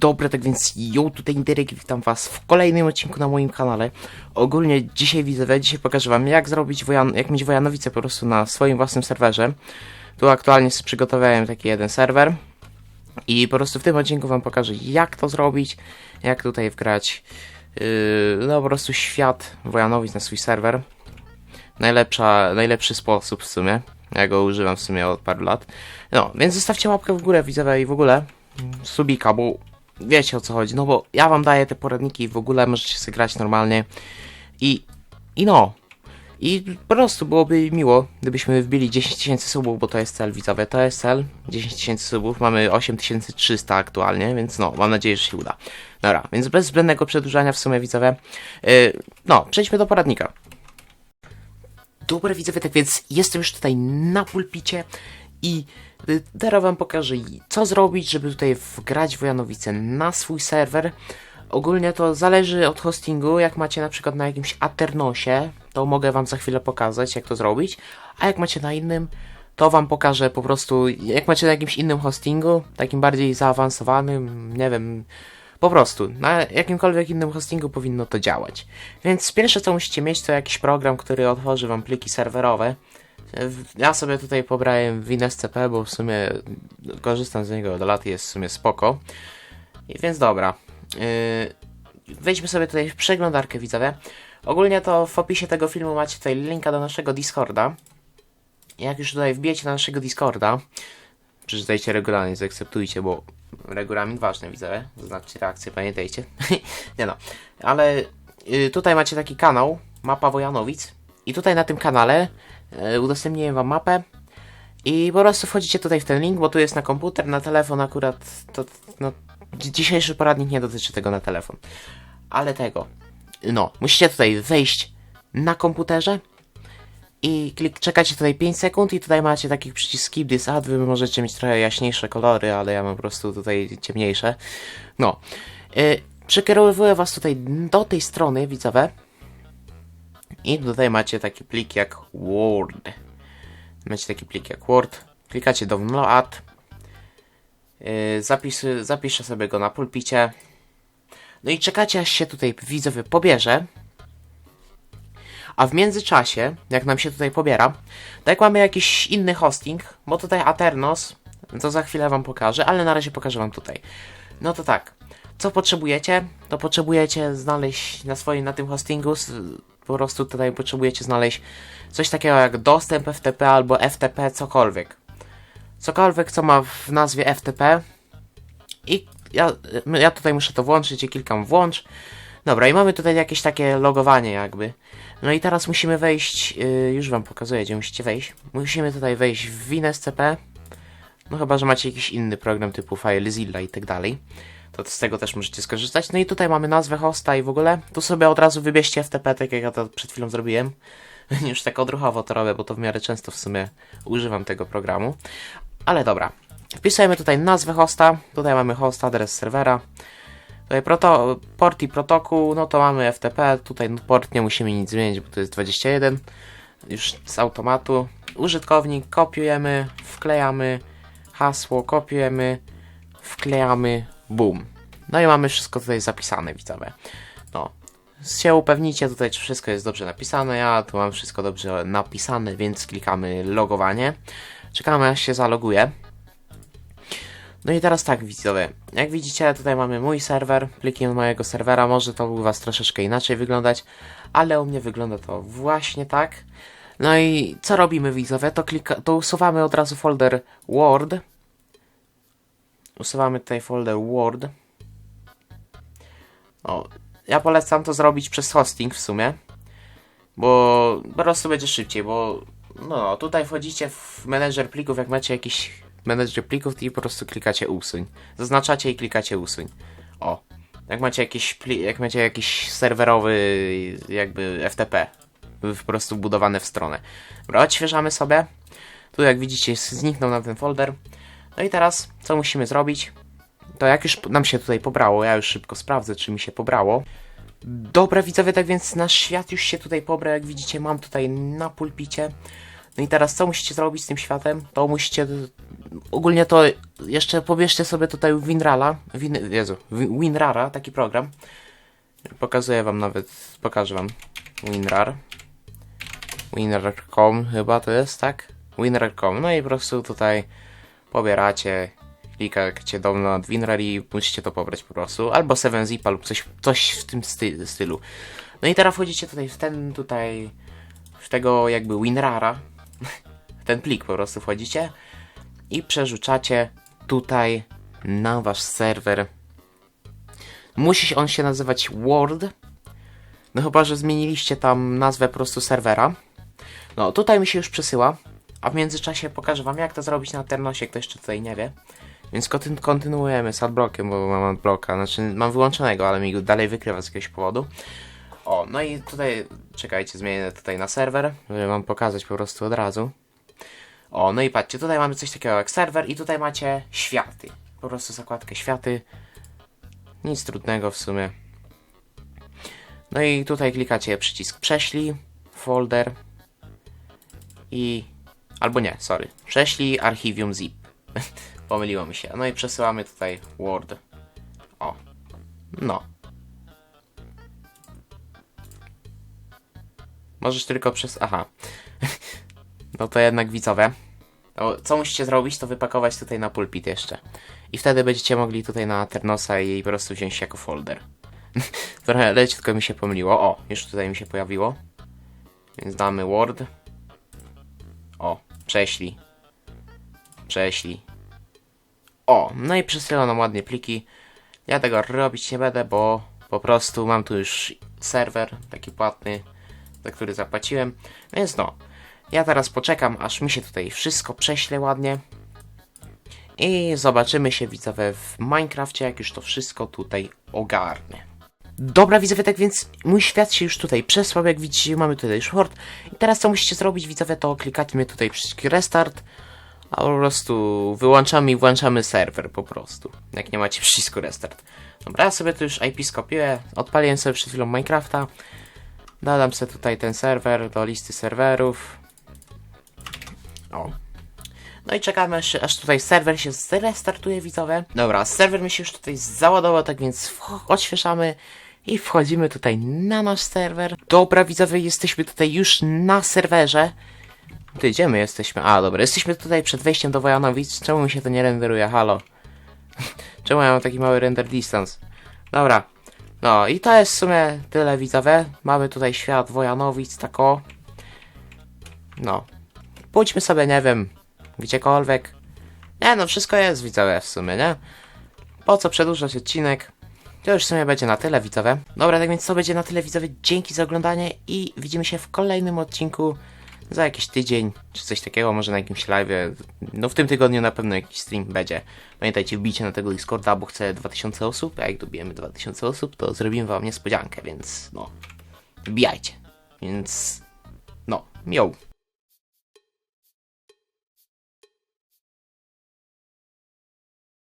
Dobra, tak więc jo, tutaj Inderek, witam was w kolejnym odcinku na moim kanale. Ogólnie dzisiaj widzę, dzisiaj pokażę wam jak zrobić wojan, jak mieć Wojanowice po prostu na swoim własnym serwerze. Tu aktualnie przygotowałem taki jeden serwer. I po prostu w tym odcinku wam pokażę jak to zrobić, jak tutaj wgrać yy, no po prostu świat Wojanowic na swój serwer. Najlepsza, najlepszy sposób w sumie. Ja go używam w sumie od paru lat. No, więc zostawcie łapkę w górę widzowie i w ogóle subika, bo wiecie o co chodzi. No bo ja wam daję te poradniki i w ogóle możecie sobie grać normalnie. I, i no. I po prostu byłoby miło, gdybyśmy wbili 10 tysięcy subów, bo to jest cel widzowie, to jest cel. 10 tysięcy subów, mamy 8300 aktualnie, więc no, mam nadzieję, że się uda. Dobra, więc bez zbędnego przedłużania w sumie widzowie. Yy, no, przejdźmy do poradnika. Dobra widzowie, tak więc jestem już tutaj na pulpicie i y, teraz wam pokażę co zrobić, żeby tutaj wgrać Wojanowice na swój serwer. Ogólnie to zależy od hostingu, jak macie na przykład na jakimś Aternosie, to mogę wam za chwilę pokazać jak to zrobić, a jak macie na innym, to wam pokażę po prostu, jak macie na jakimś innym hostingu, takim bardziej zaawansowanym, nie wiem, po prostu, na jakimkolwiek innym hostingu powinno to działać. Więc pierwsze co musicie mieć to jakiś program, który otworzy wam pliki serwerowe. Ja sobie tutaj pobrałem WinSCP, bo w sumie korzystam z niego od lat i jest w sumie spoko. I więc dobra. Yy, wejdźmy sobie tutaj w przeglądarkę widzowie. Ogólnie to w opisie tego filmu macie tutaj linka do naszego Discorda. Jak już tutaj wbijecie na naszego Discorda, przeczytajcie regulamin, zaakceptujcie, bo regulamin ważny, widzę. Zaznaczcie reakcję, pamiętajcie. nie no, ale y, tutaj macie taki kanał, mapa Wojanowic. I tutaj na tym kanale y, udostępniłem wam mapę. I po prostu wchodzicie tutaj w ten link, bo tu jest na komputer, na telefon akurat. To, no, dzi- dzisiejszy poradnik nie dotyczy tego na telefon. Ale tego. No, musicie tutaj wejść na komputerze i klik, czekacie tutaj 5 sekund i tutaj macie taki przycisk skip this ad, wy możecie mieć trochę jaśniejsze kolory, ale ja mam po prostu tutaj ciemniejsze. No. Yy, przekierowuję was tutaj do tej strony, widzowie. I tutaj macie taki plik jak Word. Macie taki plik jak Word. Klikacie download. Yy, zapis, zapiszę sobie go na pulpicie. No i czekacie aż się tutaj widzowie pobierze. A w międzyczasie, jak nam się tutaj pobiera, tak mamy jakiś inny hosting, bo tutaj Aternos, to za chwilę wam pokażę, ale na razie pokażę wam tutaj. No to tak, co potrzebujecie? To potrzebujecie znaleźć na swoim, na tym hostingu, po prostu tutaj potrzebujecie znaleźć coś takiego jak dostęp FTP albo FTP, cokolwiek. Cokolwiek, co ma w nazwie FTP. I ja, ja tutaj muszę to włączyć i klikam włącz. Dobra, i mamy tutaj jakieś takie logowanie jakby. No i teraz musimy wejść, yy, już wam pokazuję, gdzie musicie wejść. Musimy tutaj wejść w WinSCP. No chyba, że macie jakiś inny program typu FileZilla i tak dalej. To z tego też możecie skorzystać. No i tutaj mamy nazwę hosta i w ogóle. Tu sobie od razu wybierzcie FTP, tak jak ja to przed chwilą zrobiłem. Już tak odruchowo to robię, bo to w miarę często w sumie używam tego programu. Ale dobra. Wpisujemy tutaj nazwę hosta. Tutaj mamy host, adres serwera. Tutaj proto, port i protokół, no to mamy FTP, tutaj port nie musimy nic zmienić, bo to jest 21, już z automatu. Użytkownik kopiujemy, wklejamy, hasło kopiujemy, wklejamy, boom. No i mamy wszystko tutaj zapisane, widzowie. No, się upewnicie tutaj, czy wszystko jest dobrze napisane. Ja tu mam wszystko dobrze napisane, więc klikamy logowanie. Czekamy aż się zaloguje. No i teraz tak, widzowie. Jak widzicie, tutaj mamy mój serwer, pliki mojego serwera. Może to u Was troszeczkę inaczej wyglądać, ale u mnie wygląda to właśnie tak. No i co robimy, widzowie? To, klika, to usuwamy od razu folder Word. Usuwamy tutaj folder Word. O, ja polecam to zrobić przez hosting w sumie. Bo po prostu będzie szybciej, bo no tutaj wchodzicie w menedżer plików, jak macie jakiś menedżer plików i po prostu klikacie usuń. Zaznaczacie i klikacie usuń. O. Jak macie jakiś jak macie jakiś serwerowy jakby FTP po prostu budowany w stronę. Dobra, odświeżamy sobie. Tu jak widzicie zniknął nam ten folder. No i teraz co musimy zrobić? To jak już nam się tutaj pobrało, ja już szybko sprawdzę czy mi się pobrało. Dobra widzowie, tak więc nasz świat już się tutaj pobrał, jak widzicie mam tutaj na pulpicie. No i teraz co musicie zrobić z tym światem? To musicie... Ogólnie to jeszcze pobierzcie sobie tutaj Winrala. Win, Jezu, Win- Winrara, taki program. Pokazuję wam nawet, pokażę wam. WinRAR. WinRAR.com chyba to jest, tak? WinRAR.com. No i po prostu tutaj pobieracie, klikacie download WinRAR i musicie to pobrać po prostu. Albo 7zipa lub coś, coś w tym sty stylu. No i teraz wchodzicie tutaj w ten tutaj, w tego jakby WinRARa. ten plik po prostu wchodzicie i przerzucacie tutaj na wasz serwer. Musi on się nazywać Word. No chyba, że zmieniliście tam nazwę po prostu serwera. No tutaj mi się już przesyła. A w międzyczasie pokażę wam jak to zrobić na Ternosie, kto jeszcze tutaj nie wie. Więc konty- kontynuujemy z adblockiem, bo mam adblocka. Znaczy mam wyłączonego, ale mi go dalej wykrywa z jakiegoś powodu. O, no i tutaj, czekajcie, zmienię tutaj na serwer, żeby wam pokazać po prostu od razu. O, no i patrzcie, tutaj mamy coś takiego jak serwer i tutaj macie światy. Po prostu zakładkę światy. Nic trudnego w sumie. No i tutaj klikacie przycisk prześlij, folder i... albo nie, sorry. Prześlij archiwium zip. Pomyliło mi się. No i przesyłamy tutaj Word. O. No. Możesz tylko przez... Aha. no to jednak widzowie. No, co musicie zrobić, to wypakować tutaj na pulpit jeszcze. I wtedy będziecie mogli tutaj na Ternosa i po prostu wziąć jako folder. Trochę leciutko mi się pomyliło. O, już tutaj mi się pojawiło. Więc damy Word. Prześlij. Prześlij. O, no i przesyła nam ładnie pliki. Ja tego robić nie będę, bo po prostu mam tu już serwer taki płatny, za który zapłaciłem. Więc no, ja teraz poczekam, aż mi się tutaj wszystko prześle ładnie. I zobaczymy się widzowie w Minecrafcie, jak już to wszystko tutaj ogarnę. Dobra widzowie, tak więc mój świat się już tutaj przesłał, jak widzicie mamy tutaj Word. I teraz co musicie zrobić widzowie, to klikacie tutaj przycisk Restart, a po prostu wyłączamy i włączamy serwer po prostu, jak nie macie przycisku Restart. Dobra, ja sobie tu już IP skopiuję, odpaliłem sobie przed chwilą Minecrafta, dodam sobie tutaj ten serwer do listy serwerów. O, no i czekamy aż, tutaj serwer się zrestartuje widzowie. Dobra, serwer mi się już tutaj załadował, tak więc odświeżamy i wchodzimy tutaj na nasz serwer. Dobra widzowie, jesteśmy tutaj już na serwerze. Ty, gdzie my jesteśmy? A, dobra, jesteśmy tutaj przed wejściem do Wojanowic. Czemu mi się to nie renderuje? Halo. Czemu ja mam taki mały render distance? Dobra. No i to jest w sumie tyle widzowie. Mamy tutaj świat Wojanowic, tako. No. Pójdźmy sobie, nie wiem, gdziekolwiek. Nie no, wszystko jest widzowie w sumie, nie? Po co przedłużać odcinek? To już w sumie będzie na tyle widzowie. Dobra, tak więc to będzie na tyle widzowie. Dzięki za oglądanie i widzimy się w kolejnym odcinku za jakiś tydzień, czy coś takiego, może na jakimś live. No w tym tygodniu na pewno jakiś stream będzie. Pamiętajcie, wbijcie na tego Discorda, bo chcę 2000 osób, a jak dobijemy 2000 osób, to zrobimy wam niespodziankę, więc no, wbijajcie. Więc no, miał.